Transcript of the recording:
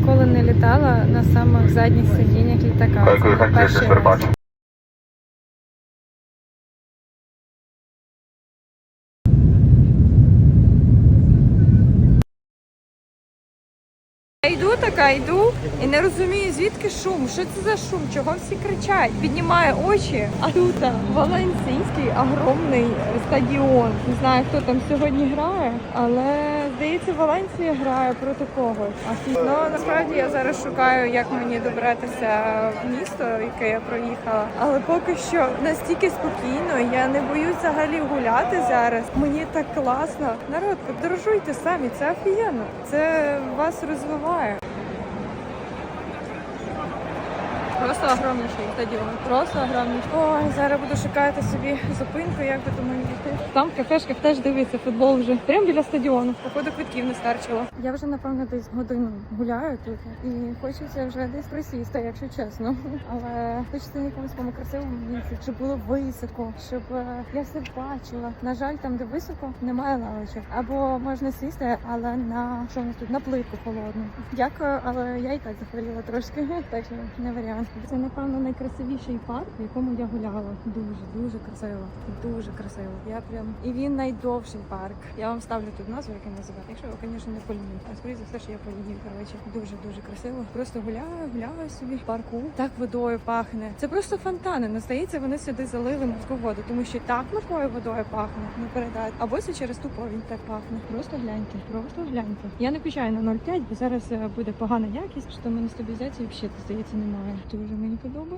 Ніколи не літала на самих задніх сидіннях літака. Це так, така, йду і не розумію, звідки шум, що це за шум, чого всі кричать. Піднімаю очі, а тут Валенсійський огромний стадіон. Не знаю, хто там сьогодні грає, але здається, Валенсія грає проти когось. Ну насправді я зараз шукаю, як мені добратися в місто, яке я проїхала. Але поки що настільки спокійно, я не боюсь взагалі гуляти зараз. Мені так класно. Народ, подорожуйте самі, це офігенно. Це вас розвиває. Просто огромніший стадіон. Просто огромніший. Ой, зараз буду шукати собі зупинку, як би тому дійти. Там в кафешках теж дивиться футбол вже. Прямо біля стадіону. Походу квитків не старчило. Я вже напевно десь годину гуляю тут і хочеться вже десь присісти, якщо чесно. Але хочеться на якомусь такому красивому місці, щоб було високо, щоб е, я все бачила. На жаль, там, де високо, немає лавочок. Або можна сісти, але на що у нас тут на плитку холодну. Дякую, але я і так захворіла трошки. Так що не варіант. Це напевно найкрасивіший парк, в якому я гуляла. Дуже дуже красиво. Дуже красиво. Я прям і він найдовший парк. Я вам ставлю тут назву, яка називає. Якщо ви, звісно, не полінію. А скоріше за все, що я полінію. Коротше, дуже дуже красиво. Просто гуляю, гуляю собі в парку. Так водою пахне. Це просто фонтани. Не здається, вони сюди залили морську воду, тому що так морською водою пахне. Не передати. Або це через ту повінь так пахне. Просто гляньте, просто гляньте. Я не включаю на 0,5, бо зараз е, буде погана якість, що мене стабілізації взагалі здається немає. Дуже мені подобається.